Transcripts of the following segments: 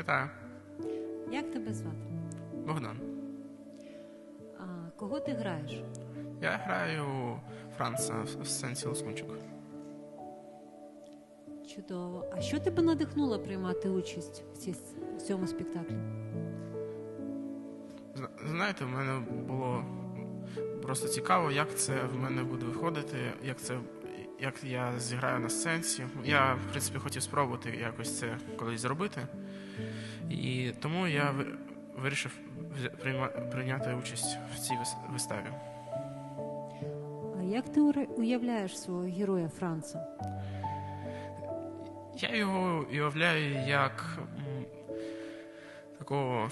Вітаю, Як тебе звати? Богдан. А, кого ти граєш? Я граю Франца в сенсі лоскунчик. Чудово. А що тебе надихнуло приймати участь в, цьому спектаклі? Зна- Знаєте, в мене було просто цікаво, як це в мене буде виходити, як це як я зіграю на сценці. Я, в принципі, хотів спробувати якось це колись зробити. І тому я вирішив прийняти участь в цій виставі. А як ти уявляєш свого героя Франца? Я його уявляю як такого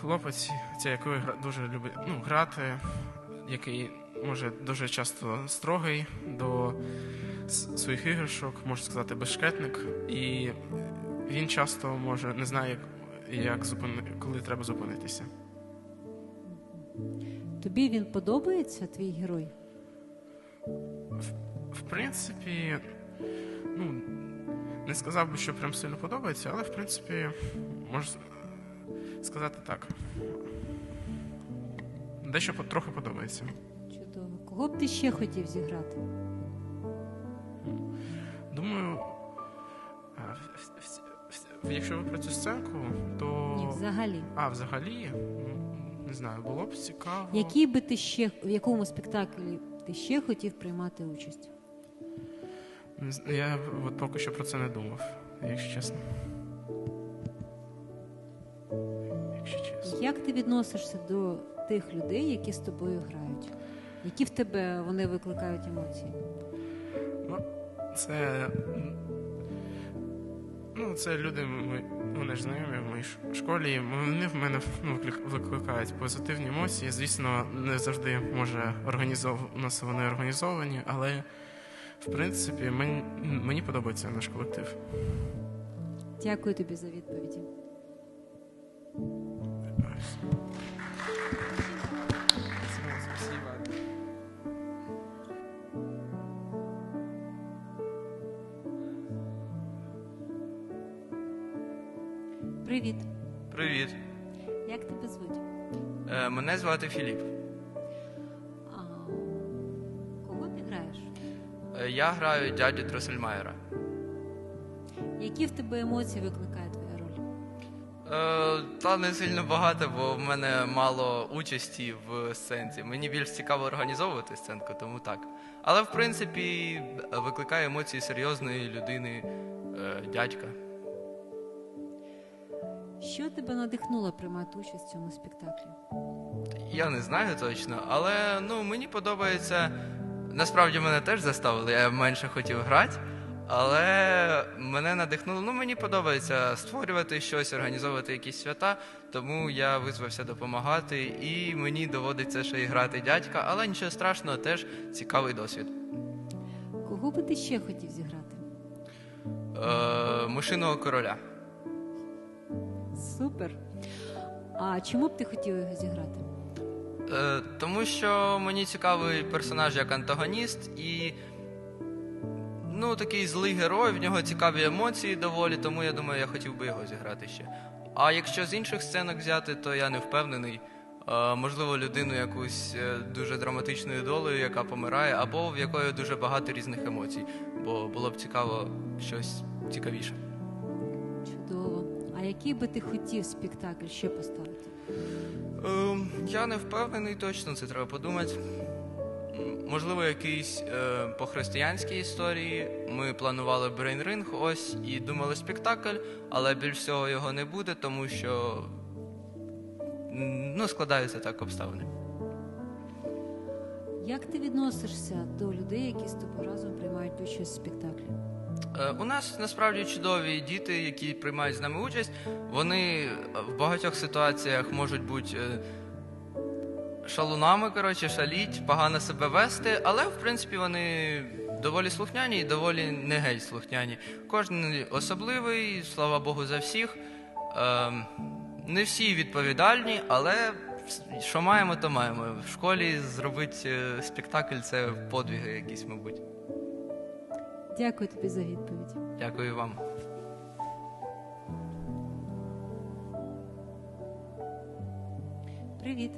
хлопець, який дуже любить ну, грати, який може дуже часто строгий до своїх іграшок, можна сказати, безшкетник. І він часто може не знає, як, зупини, коли треба зупинитися. Тобі він подобається, твій герой? В принципі, ну, не сказав би, що прям сильно подобається, але в принципі, можу сказати так. Дещо трохи подобається. Кого б ти ще хотів зіграти? Думаю, якщо ви про цю сценку, то. Ні, взагалі. А, взагалі, не знаю, було б цікаво. Який би ти ще в якому спектаклі ти ще хотів приймати участь? Я от поки що про це не думав, якщо чесно. Якщо чесно. Як ти відносишся до тих людей, які з тобою грають? Які в тебе вони викликають емоції? Ну, це. Ну, це люди, ми, вони ж знайомі в моїй школі. Вони в мене ну, викликають позитивні емоції. Звісно, не завжди може організов... у нас вони організовані, але в принципі мені, мені подобається наш колектив. Дякую тобі за відповіді. Привіт. Привіт. Як тебе звуть? Е, мене звати Філіп. А, кого ти граєш? Е, я граю дядю Дроссельмайера. Які в тебе емоції викликає твоя роль? Е, та не сильно багато, бо в мене мало участі в сценці. Мені більш цікаво організовувати сценку, тому так. Але в принципі викликає емоції серйозної людини, е, дядька. Що тебе надихнуло приймати участь в цьому спектаклі? Я не знаю точно, але ну мені подобається. Насправді мене теж заставили, я менше хотів грати, але мене надихнуло. Ну мені подобається створювати щось, організовувати якісь свята, тому я визвався допомагати, і мені доводиться ще й грати дядька, але нічого страшного, теж цікавий досвід. Кого би ти ще хотів зіграти? Е, Мишиного короля. Супер. А чому б ти хотів його зіграти? Е, тому що мені цікавий персонаж як антагоніст і. Ну, такий злий герой, в нього цікаві емоції доволі, тому я думаю, я хотів би його зіграти ще. А якщо з інших сценок взяти, то я не впевнений. Е, можливо, людину якусь е, дуже драматичною долею, яка помирає, або в якої дуже багато різних емоцій, бо було б цікаво щось цікавіше. А який би ти хотів спектакль ще поставити? Ем, я не впевнений точно, це треба подумати. Можливо, якийсь е, по християнській історії. Ми планували брейнринг ось і думали спектакль, але більш всього його не буде, тому що ну, складаються так обставини. Як ти відносишся до людей, які з тобою разом приймають участь в спектаклі? Е, У нас насправді чудові діти, які приймають з нами участь. Вони в багатьох ситуаціях можуть бути е, шалунами, коротше, шаліть, погано себе вести, але в принципі вони доволі слухняні і доволі не геть слухняні. Кожен особливий, слава Богу, за всіх. Ем, Не всі відповідальні, але що маємо, то маємо. В школі зробити е, спектакль це подвиги якісь, мабуть. Дякую тобі за відповідь. Дякую вам. Привіт.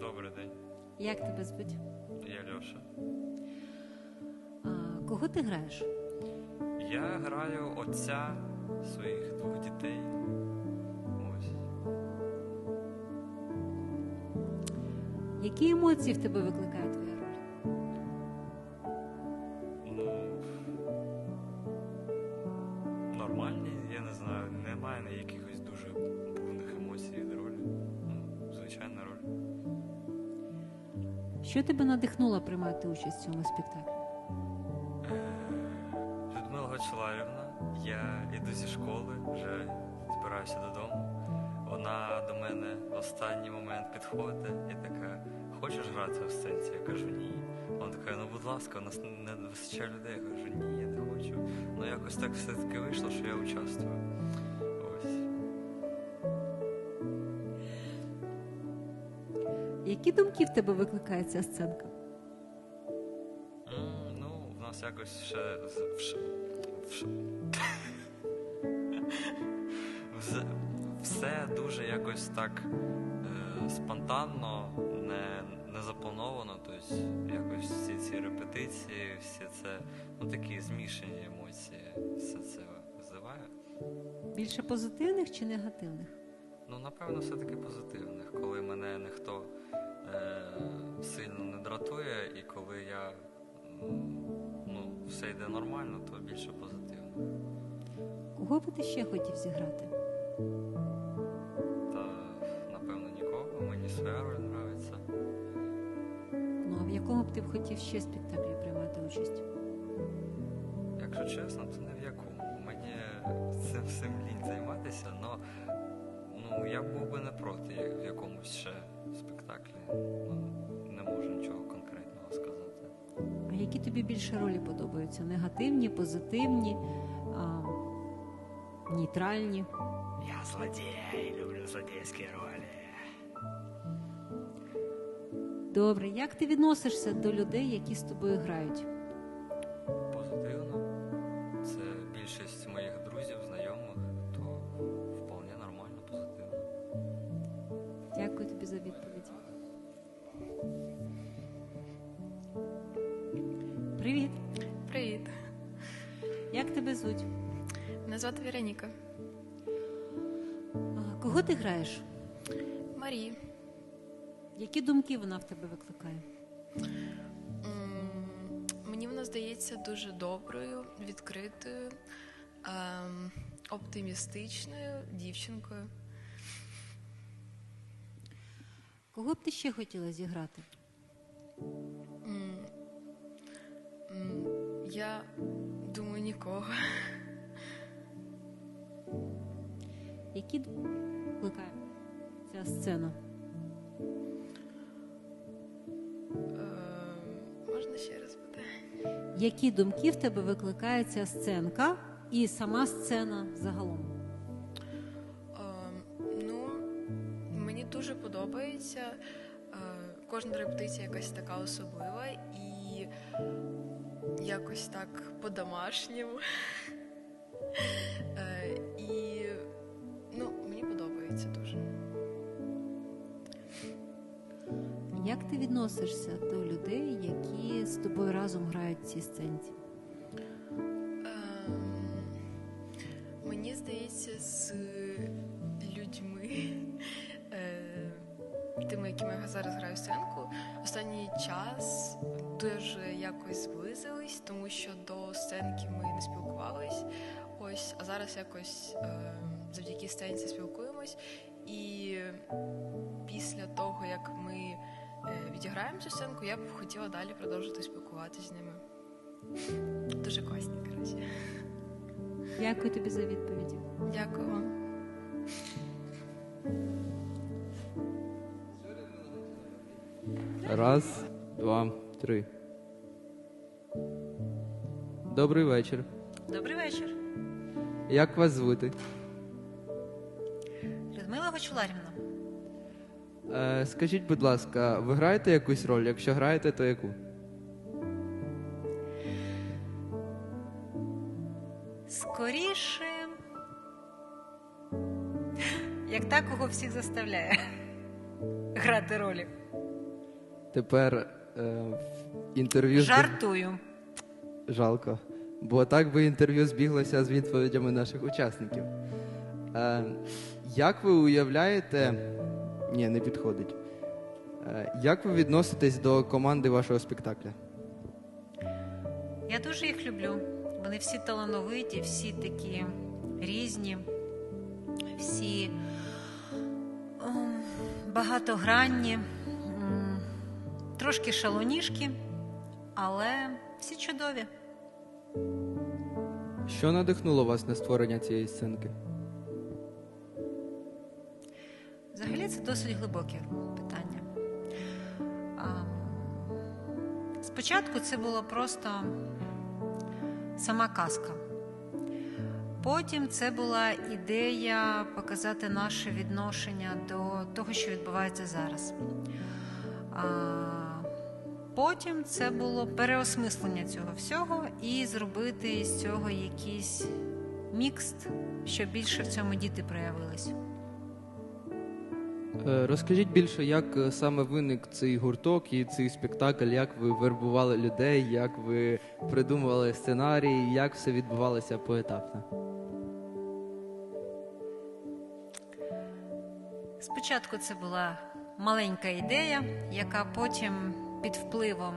Добрий день. Як тебе звуть? Я Льоша. А, Кого ти граєш? Я граю отця своїх двох дітей. Ось. Які емоції в тебе викликають? Нормальні, я не знаю, немає якихось дуже бурних емоцій від ролі. Ну, звичайна роль. Що тебе надихнуло приймати участь в цьому спектаклі? Людмила Гочеларівна, я йду зі школи, вже збираюся додому. Вона до мене в останній момент підходить і така: хочеш грати в сценці? Я кажу ні. Вона така, ну ласка, у нас не вистачає людей. Я кажу, ні, я не хочу. Ну якось так все-таки вийшло, що я участвую. Ось. Які думки в тебе викликає ця сценка? М, ну, в нас якось ще з- вш- Вз- все дуже якось так спонтанно, не, не заплановано. Тобто якось всі ці репетиції, всі це ну, такі змішані емоції, все це визиває. Більше позитивних чи негативних? Ну, напевно, все-таки позитивних, коли мене ніхто е, сильно не дратує, і коли я ну, все йде нормально, то більше позитивно. Кого би ти ще хотів зіграти? Роль нравиться. Ну а в якому б ти б хотів ще спектаклі приймати участь? Якщо чесно, то не в якому. Мені цим всім лінь займатися, але ну, я був би не проти в якомусь ще спектаклі. Ну, не можу нічого конкретного сказати. А які тобі більше ролі подобаються? Негативні, позитивні, а, нейтральні? Я злодій, люблю злодійські ролі. Добре, як ти відносишся до людей, які з тобою грають? Позитивно. Це більшість моїх друзів, знайомих, то вполне нормально, позитивно. Дякую тобі за відповідь. Привіт! Привіт, Як тебе звуть? мене звати Вероніка. А, Кого ти граєш? Марі. Які думки вона в тебе викликає? Мені вона здається дуже доброю, відкритою, ем, оптимістичною дівчинкою. Кого б ти ще хотіла зіграти? М, м, Я думаю, нікого. Які думки викликає ця сцена? Які думки в тебе викликає ця сценка і сама сцена загалом? Ем, Ну, мені дуже подобається. Е, Кожна репетиція якась така особлива і якось так по-домашньому. Е, І ну, мені подобається дуже. Як ти відносишся до людей, які з тобою разом грають в цій сценці? Ем, Мені здається, з людьми, е, тими, якими я зараз граю в сценку, останній час дуже якось зблизились, тому що до сценки ми не спілкувались. Ось, а зараз якось е, завдяки сценці спілкуємось. І після того, як ми відіграємо цю сценку, я б хотіла далі продовжити спілкуватися з ними. Дуже класні, коротше. Дякую тобі за відповіді. Дякую вам. Раз, два, три. Добрий вечір. Добрий вечір. Як вас звати? Людмила Гочуларівна. Е, скажіть, будь ласка, ви граєте якусь роль? Якщо граєте, то яку? Скоріше. Як та, кого всіх заставляє. грати ролі. Тепер е, в інтерв'ю з- Жартую. жалко. Бо так би інтерв'ю збіглося з відповідями наших учасників. Е, як ви уявляєте. Ні, не підходить. Е, як ви відноситесь до команди вашого спектакля? Я дуже їх люблю. Вони всі талановиті, всі такі різні, всі ем, багатогранні, трошки шалоніжки, але всі чудові. Що надихнуло вас на створення цієї сценки? Це досить глибоке питання. Спочатку це було просто сама казка. Потім це була ідея показати наше відношення до того, що відбувається зараз. Потім це було переосмислення цього всього і зробити з цього якийсь мікст, щоб більше в цьому діти проявились. Е, Розкажіть більше, як е, саме виник цей гурток і цей спектакль, як ви вербували людей, як ви придумували сценарій, як все відбувалося поетапно? Спочатку це була маленька ідея, яка потім під впливом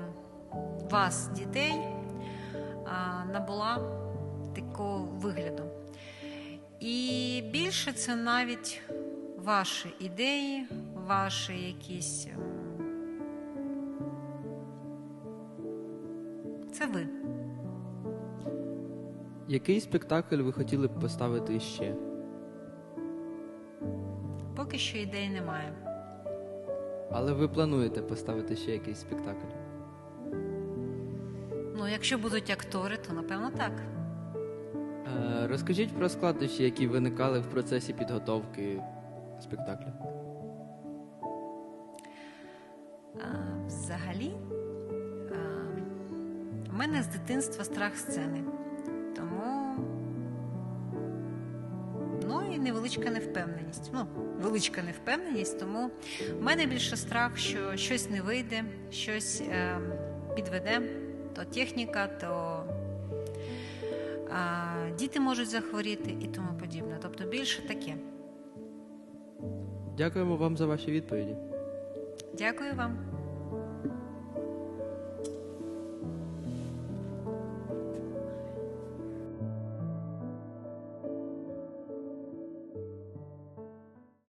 вас, дітей, набула такого вигляду. І більше це навіть ваші ідеї, ваші якісь. ем, Це ви. Який спектакль ви хотіли б поставити ще? Поки що ідей немає. Але ви плануєте поставити ще якийсь спектакль? Ну, якщо будуть актори, то напевно так. Е, Розкажіть про складнощі, які виникали в процесі підготовки спектаклю. А, Взагалі, в мене з дитинства страх сцени. Тому. Ну і невеличка невпевненість. Ну, величка невпевненість, тому в мене більше страх, що щось не вийде, щось е, підведе, то техніка, то а, діти можуть захворіти і тому подібне. Тобто більше таке. Дякуємо вам за ваші відповіді. Дякую вам.